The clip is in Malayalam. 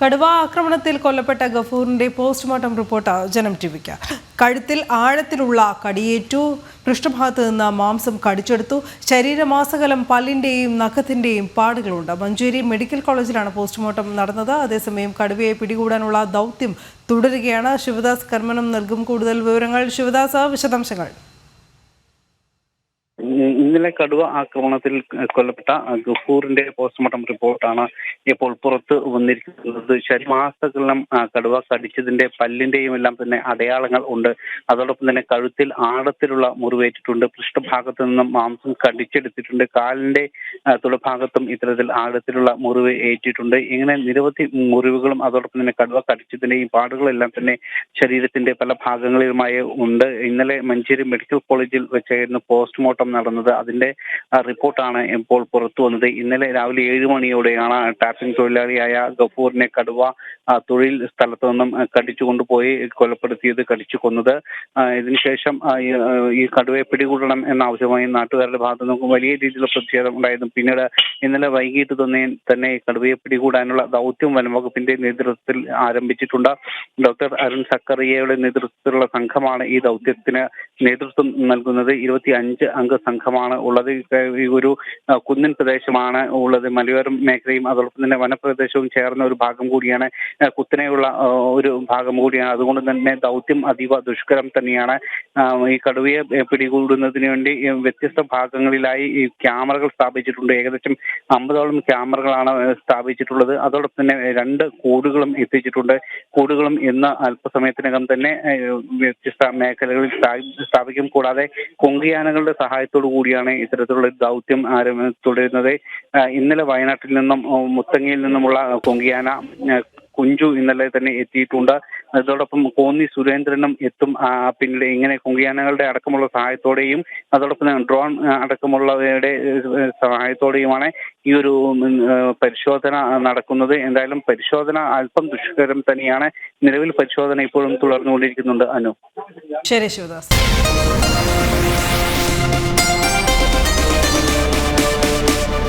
കടുവ ആക്രമണത്തിൽ കൊല്ലപ്പെട്ട ഗഫൂറിന്റെ പോസ്റ്റ്മോർട്ടം റിപ്പോർട്ട് ജനം ടിവിക്ക്. കഴുത്തിൽ ആഴത്തിലുള്ള കടിയേറ്റു. പൃഷ്ഠഭാഗത്ത് നിന്ന് മാംസം കടിച്ചെടുത്തു. ശരീരമാസകലം പല്ലിന്റെയും നഖത്തിന്റെയും പാടുകളുണ്ട്. മഞ്ചേരി മെഡിക്കൽ കോളേജിലാണ് പോസ്റ്റ്മോർട്ടം നടന്നത്. അതേസമയം കടുവയെ പിടികൂടാനുള്ള ദൗത്യം തുടരുകയാണ്. ശിവദാസ് കർമ്മനം നൽകും. കൂടുതൽ വിവരങ്ങൾ ശിവദാസ് വിശദാംശങ്ങൾ. ഇന്നലെ കടുവ ആക്രമണത്തിൽ കൊല്ലപ്പെട്ട ഗഫൂറിന്റെ പോസ്റ്റ്മോർട്ടം റിപ്പോർട്ടാണ് ഇപ്പോൾ പുറത്ത് വന്നിരിക്കുന്നത്. ശരിമാസകലം കടുവ കടിച്ചതിന്റെ പല്ലിന്റെയും എല്ലാം തന്നെ അടയാളങ്ങൾ ഉണ്ട്. അതോടൊപ്പം തന്നെ കഴുത്തിൽ ആഴത്തിലുള്ള മുറിവേറ്റിട്ടുണ്ട്. പൃഷ്ഠഭാഗത്ത് നിന്നും മാംസം കടിച്ചെടുത്തിട്ടുണ്ട്. കാലിന്റെ തുടഭാഗത്തും ഇത്തരത്തിൽ ആഴത്തിലുള്ള മുറിവ് ഏറ്റിട്ടുണ്ട്. ഇങ്ങനെ നിരവധി മുറിവുകളും അതോടൊപ്പം തന്നെ കടുവ കടിച്ചതിന്റെയും പാടുകളെല്ലാം തന്നെ ശരീരത്തിന്റെ പല ഭാഗങ്ങളിലുമായി ഉണ്ട്. ഇന്നലെ മഞ്ചേരി മെഡിക്കൽ കോളേജിൽ വെച്ചായിരുന്നു പോസ്റ്റ്മോർട്ടം നടന്നത്. അതിന്റെ റിപ്പോർട്ടാണ് ഇപ്പോൾ പുറത്തു വന്നത്. ഇന്നലെ രാവിലെ ഏഴ് മണിയോടെയാണ് ടാപ്പിംഗ് തൊഴിലാളിയായ ഗഫൂറിനെ കടുവ തൊഴിൽ സ്ഥലത്ത് നിന്നും കടിച്ചു കൊണ്ടുപോയി കൊലപ്പെടുത്തിയത് കടിച്ചു കൊന്നത്. ഇതിനുശേഷം ഈ, കടുവയെ പിടികൂടണം എന്ന ആവശ്യമായി നാട്ടുകാരുടെ ഭാഗത്ത് നിന്നും വലിയ രീതിയിലുള്ള പ്രതിഷേധം ഉണ്ടായിരുന്നു. പിന്നീട് ഇന്നലെ വൈകിട്ട് തന്നെ തന്നെ കടുവയെ പിടികൂടാനുള്ള ദൗത്യം വനംവകുപ്പിന്റെ നേതൃത്വത്തിൽ ആരംഭിച്ചിട്ടുണ്ട്. ഡോക്ടർ അരുൺ സക്കറിയയുടെ നേതൃത്വത്തിലുള്ള സംഘമാണ് ഈ ദൗത്യത്തിന് നേതൃത്വം നൽകുന്നത് ഇരുപത്തി അഞ്ച് അംഗ സംഘമാണ് ഉള്ളത്. ഒരു കുന്നിൻ പ്രദേശമാണ് ഉള്ളത്. മലയോരം മേഖലയും അതോടൊപ്പം തന്നെ വനപ്രദേശവും ചേർന്ന ഒരു ഭാഗം കൂടിയാണ് കുത്തനെയുള്ള ഒരു ഭാഗം കൂടിയാണ്. അതുകൊണ്ട് തന്നെ ദൗത്യം അതീവ ദുഷ്കരം തന്നെയാണ്. ഈ കടുവയെ പിടികൂടുന്നതിന് വേണ്ടി വ്യത്യസ്ത ഭാഗങ്ങളിലായി ഈ ക്യാമറകൾ സ്ഥാപിച്ചിട്ടുണ്ട്. ഏകദേശം അമ്പതോളം ക്യാമറകളാണ് സ്ഥാപിച്ചിട്ടുള്ളത്. അതോടൊപ്പം തന്നെ രണ്ട് കൂടുകളും എത്തിച്ചിട്ടുണ്ട്. കൂടുകളും ഇന്ന് അല്പസമയത്തിനകം തന്നെ വ്യത്യസ്ത മേഖലകളിൽ സ്ഥാപിക്കും. കൂടാതെ കൊങ്കിയാനകളുടെ സഹായത്തോടു കൂടിയാണ് ഇത്തരത്തിലുള്ള ദൗത്യം ആരംഭ തുടരുന്നത്. ഇന്നലെ വയനാട്ടിൽ നിന്നും മുത്തങ്ങയിൽ നിന്നുമുള്ള കൊങ്കിയാന കുഞ്ചു ഇന്നലെ തന്നെ എത്തിയിട്ടുണ്ട്. അതോടൊപ്പം കോന്നി സുരേന്ദ്രനും എത്തും. പിന്നീട് ഇങ്ങനെ കുങ്കിയാനകളുടെ അടക്കമുള്ള സഹായത്തോടെയും അതോടൊപ്പം ഡ്രോൺ അടക്കമുള്ളവയുടെ സഹായത്തോടെയുമാണ് ഈ ഒരു പരിശോധന നടക്കുന്നത്. എന്തായാലും പരിശോധന അല്പം ദുഷ്കരം തന്നെയാണ്. നിലവിൽ പരിശോധന ഇപ്പോഴും തുടർന്നുകൊണ്ടിരിക്കുന്നുണ്ട് അനു. ശരി ശിവദാസ്.